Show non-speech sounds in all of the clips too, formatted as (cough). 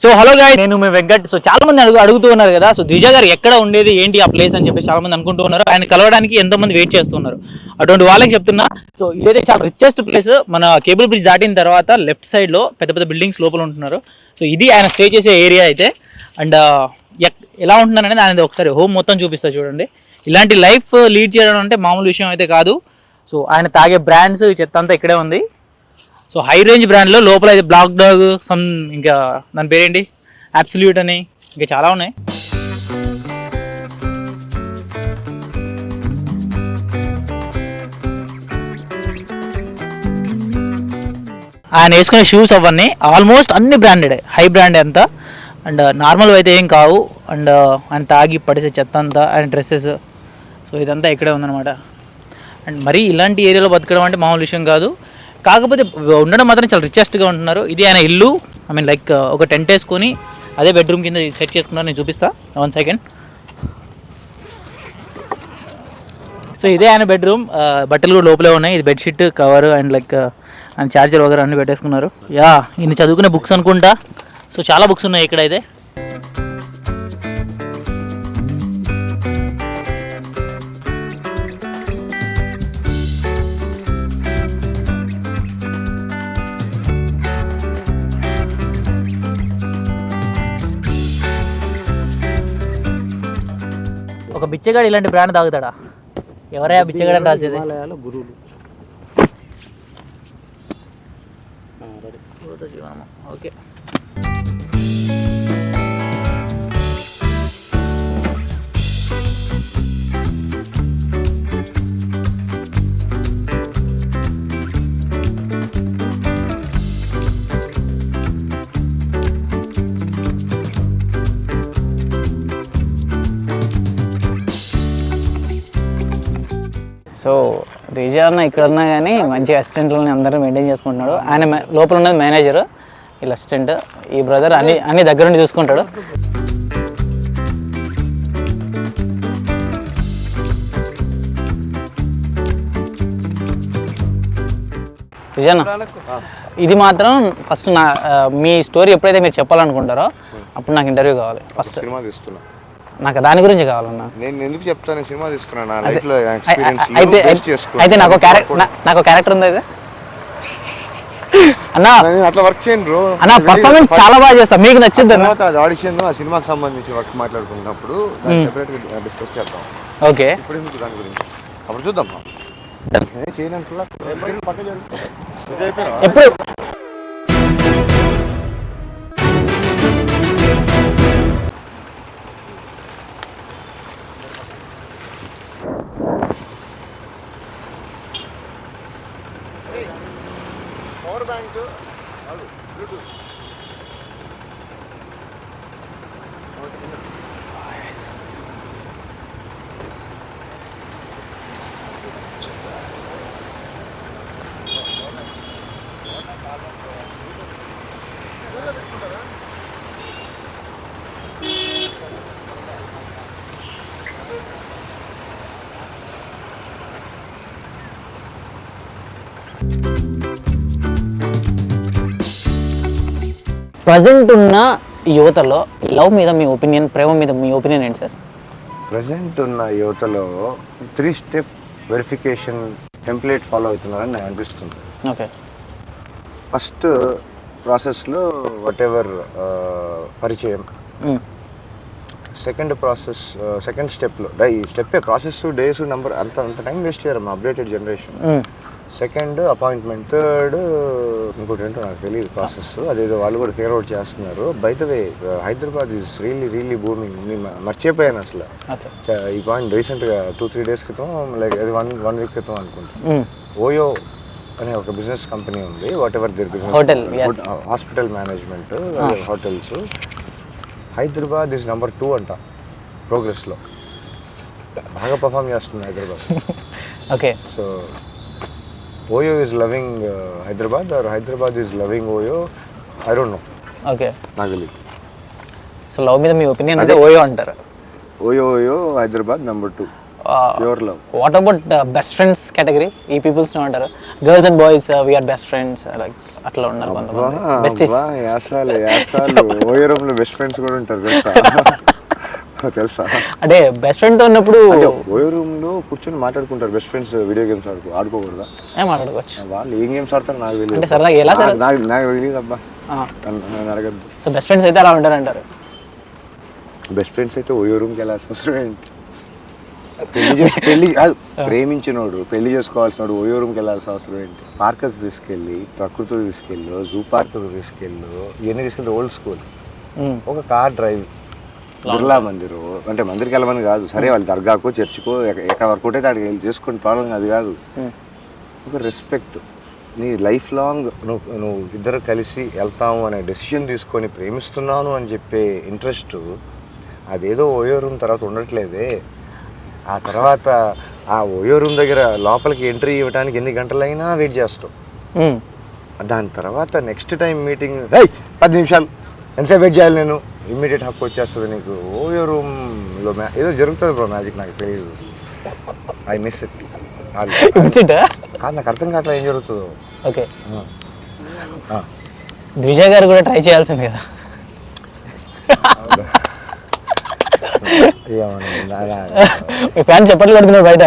So hello గాయ నేను మీ Venkat. So చాలా మంది అడుగు అడుగుతూ ఉన్నారు కదా. సో ద్విజ గారు ఎక్కడ ఉండేది ఏంటి ఆ ప్లేస్ అని చెప్పి చాలా మంది అనుకుంటూ ఉన్నారు. ఆయన కలవడానికి ఎంతో మంది వెయిట్ చేస్తున్నారు అటువంటి వాళ్ళకి చెప్తున్నా. సో ఇదైతే చాలా రిచెస్ట్ ప్లేస్ మన కేబుల్ బ్రిడ్జ్ దాటిన తర్వాత లెఫ్ట్ సైడ్లో పెద్ద పెద్ద బిల్డింగ్స్ లోపల ఉంటున్నారు. సో ఇది ఆయన స్టే చేసే ఏరియా అయితే. అండ్ uh, ఎలా ఉంటున్నారు అనేది ఆయన ఒకసారి హోమ్ మొత్తం చూపిస్తా చూడండి. ఇలాంటి లైఫ్ లీడ్ చేయడం అంటే మామూలు విషయం అయితే కాదు. సో ఆయన తాగే బ్రాండ్స్ చెత్త అంతా ఇక్కడే ఉంది. సో హై రేంజ్ బ్రాండ్లో లోపల అయితే బ్లాక్ డాగ్ సమ్ ఇంకా దాని పేరేంటి? అబ్సల్యూట్ అని ఇంకా చాలా ఉన్నాయి. ఆయన వేసుకునే షూస్ అవన్నీ ఆల్మోస్ట్ అన్ని బ్రాండెడ్ హై బ్రాండ్ అంతా అండ్ నార్మల్ అయితే ఏం కావు. అండ్ uh, ఆయన తాగి పడేసే చెత్త అంతా ఆయన డ్రెస్సెస్ సో ఇదంతా ఇక్కడే ఉందన్నమాట. అండ్ మరీ ఇలాంటి ఏరియాలో బతకడం అంటే మామూలు విషయం కాదు. కాకపోతే ఉండడం మాత్రం చాలా రిచెస్ట్గా ఉంటున్నారు. ఇది ఆయన ఇల్లు. ఐ మీన్ లైక్ ఒక టెంట్ వేసుకొని అదే బెడ్రూమ్ కింద సెట్ చేసుకున్నారు నేను చూపిస్తా. వన్ సెకండ్ సో ఇదే ఆయన బెడ్రూమ్ uh, బట్టలు కూడా లోపలే ఉన్నాయి. ఇది బెడ్షీట్ కవర్ అండ్ లైక్ ఆయన ఛార్జర్ వగేరా అన్ని పెట్టేసుకున్నారు. యా ఈయన చదువుకునే బుక్స్ అనుకుంటా. సో చాలా బుక్స్ ఉన్నాయి ఇక్కడైతే ఒక బిచ్చగాడు ఇలాంటి బ్రాండ్ తాగుతాడా? ఎవరయ్యా బిచ్చగాడు అని రాసేది? గురువులు. ఓకే. సో విజయ అన్న ఇక్కడ ఉన్నా కానీ మంచి అసిస్టెంట్లని అందరూ మెయింటైన్ చేసుకుంటున్నాడు. ఆయన లోపల ఉన్నది మేనేజర్ వీళ్ళ అసిస్టెంట్. ఈ బ్రదర్ అన్ని అన్ని దగ్గర నుండి చూసుకుంటాడు. విజయన్న ఇది మాత్రం ఫస్ట్ నా మీ స్టోరీ ఎప్పుడైతే మీరు చెప్పాలనుకుంటారో అప్పుడు నాకు ఇంటర్వ్యూ కావాలి. ఫస్ట్ సినిమా తీస్తున్నా. నాకు దాని గురించి కావాలన్నా. నేను ఎందుకు చెప్తాను? సినిమా తీస్తున్నా నా లైఫ్లో ఎక్స్పీరియన్స్ అయితే అయితే నాకు క్యారెక్టర్ నాకు క్యారెక్టర్ ఉంది అయితే అన్నా అట్లా వర్క్ చేయను బ్రో అన్న పర్ఫార్మెన్స్ చాలా బాగా చేస్తా. మీకు నచ్చింది అన్న? తర్వాత ఆడిషన్ ఆ సినిమాకి సంబంధించి వర్క్ మాట్లాడుకున్నప్పుడు సెపరేట్గా డిస్కస్ చేద్దాం. ఓకే. ఇప్పుడు ఎందుకు దాని గురించి? అప్పుడు చూద్దాం. అయిపోయినావా? ఎప్పుడు? ప్రజెంట్ ఉన్న యువతలో లవ్ మీద మీ ఒపీనియన్ ప్రేమ మీద మీ ఒపీనియన్ ఏంటి సార్? ప్రజెంట్ ఉన్న యువతలో three step verification template follow అవుతున్నారని నాకు అనిపిస్తుంది. ఓకే. ఫస్ట్ ప్రాసెస్లో వాట్ ఎవర్ పరిచయం. సెకండ్ ప్రాసెస్ సెకండ్ స్టెప్లో ఈ స్టెప్ ప్రాసెస్ డేస్ నెంబర్ అంత అంత టైం వేస్ట్ చేయరు మా updated generation second appointment third ఇంకోటి ఏంటో నాకు తెలియదు ప్రాసెస్ అదేదో వాళ్ళు కూడా ఫేర్ అవుట్ చేస్తున్నారు. By the way Hyderabad is really really booming నేను మర్చిపోయాను అసలు. ఈ పాయింట్ రీసెంట్గా టూ త్రీ డేస్ క్రితం లైక్ అది వన్ వన్ వీక్ క్రితం అనుకుంటా. ఓయో అనే ఒక బిజినెస్ కంపెనీ ఉంది whatever their business yes. Hospital management hotels Hyderabad is number two అంట ప్రోగ్రెస్లో బాగా పర్ఫామ్ చేస్తుంది Hyderabad. (laughs) Okay so OYO is loving Hyderabad or Hyderabad is loving OYO? I don't know okay నాకు తెలియదు so love మీద మీ opinion అంటే OYO అంటారు. OYO OYO Hyderabad number two what about best friends category ఈ peoples అంటారు girls and boys we are best friends like అట్లా ఉన్నారు కొంతమంది. బెస్టీస్ యాసాలు యాసాలు ఓయరంలో బెస్ట్ ఫ్రెండ్స్ కూడా ఉంటారు తెలుసా? (laughs) అంటే బెస్ట్ ఫ్రెండ్తో ఉన్నప్పుడు ఓయో రూమ్లో కూర్చొని మాట్లాడుకుంటారు బెస్ట్ ఫ్రెండ్స్ వీడియో గేమ్స్ ఆడుకో ఆడుకోకూడదా? ఏం మాట్లాడుకోవచ్చు. వాళ్ళు ఏం గేమ్స్ ఆడతారు నాకు తెలియదు. అంటే సరదాగా ఎలా నాకు- నాకు నాకు తెలియదు అబ్బా. అడగద్దు. సో బెస్ట్ ఫ్రెండ్స్ అయితే అలా ఉంటారు అంటారు బెస్ట్ ఫ్రెండ్స్ అయితే ఓయో రూమ్కి వెళ్ళాల్సిన అవసరం ఏంటి? పెళ్ళి చేసి (laughs) పెళ్ళి ప్రేమించినోడు పెళ్ళి చేసుకోవాల్సినోడు ఓయో రూమ్కి వెళ్ళాల్సిన అవసరం ఏంటి? పార్క్కి తీసుకెళ్ళి ప్రకృతికి తీసుకెళ్ళు జూ పార్క్కి తీసుకెళ్ళు ఇవన్నీ తీసుకెళ్తే ఓల్డ్ స్కూల్. ఒక కార్ డ్రైవ్ బిర్లా మందిరు అంటే మందిరికి వెళ్ళమని కాదు. సరే వాళ్ళు దర్గాకో చర్చికో ఎక్క- ఎక్కడ వరకు ఉంటే అక్కడికి వెళ్ళి చేసుకుని ప్రాబ్లం అది కాదు. ఒక రెస్పెక్ట్ నీ లైఫ్ లాంగ్ నువ్వు నువ్వు ఇద్దరు కలిసి వెళ్తాము అనే డెసిషన్ తీసుకొని ప్రేమిస్తున్నాను అని చెప్పే ఇంట్రెస్ట్ అదేదో ఓయో రూమ్ తర్వాత ఉండట్లేదే. ఆ తర్వాత ఆ ఓయో రూమ్ దగ్గర లోపలికి ఎంట్రీ ఇవ్వడానికి ఎన్ని గంటలైనా వెయిట్ చేస్తావు Mm. దాని తర్వాత నెక్స్ట్ టైం మీటింగ్ హై పది నిమిషాలు ఎంతసేపు వెయిట్ చేయాలి నేను? ఇమ్మీడియట్ హక్కు వచ్చేస్తుంది నీకు. ఓయో రూమ్లో ఏదో జరుగుతుంది బ్రో మ్యాజిక్ నాకు తెలియదు ఐ మిస్ ఇట్ కాదు నాకు అర్థం కావట్లేదు ఏం జరుగుతుందో. ఓకే. ద్విజయ్ గారు కూడా ట్రై చేయాల్సింది కదా. (laughs) మీ ఫ్యాన్ చెప్పట్లు కొడుతున్నారు బయట.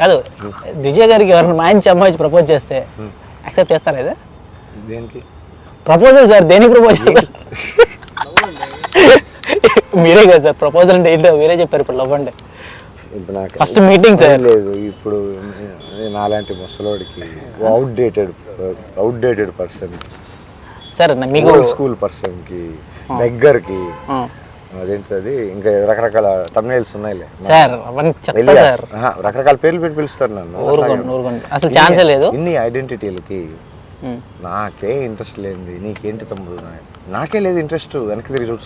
కాదు ద్విజయ్ గారికి ఎవరైనా మంచి అమ్మాయి ప్రపోజ్ చేస్తే యాక్సెప్ట్ చేస్తారా ఇది? దేనికి? ప్రపోజల్ సార్ దేనికి ప్రపోజ్ చేస్తారు మీరే కదా సార్ ప్రపోజల్ అంటే ఏంటో మీరే చెప్పారు ఇప్పుడు లవ్ అంటే First meeting, sir. లేదు ఇప్పుడు నాలాంటి ముసలోడికి outdated outdated person sir మీకు స్కూల్ పర్సన్కి దగ్గరకి. ఆ, అదేంటి అది? ఇంకా రకరకాల తమిళస్ ఉన్నాయిలే. సార్ అవన్నీ చెత్త ఎలియాస్. సార్. రకరకాల పేర్లు పెట్టి పిలుస్తారు నన్ను. ఊరుకోండి ఊరుకోండి. అసలు ఛాన్సే లేదు. ఇన్ని ఐడెంటిటీలకి. నాకే ఇంట్రెస్ట్ లేనిది. నీకేంటి తమ్ముడు? నాకే లేదు ఇంట్రెస్ట్ వెనక్కి తిరిగి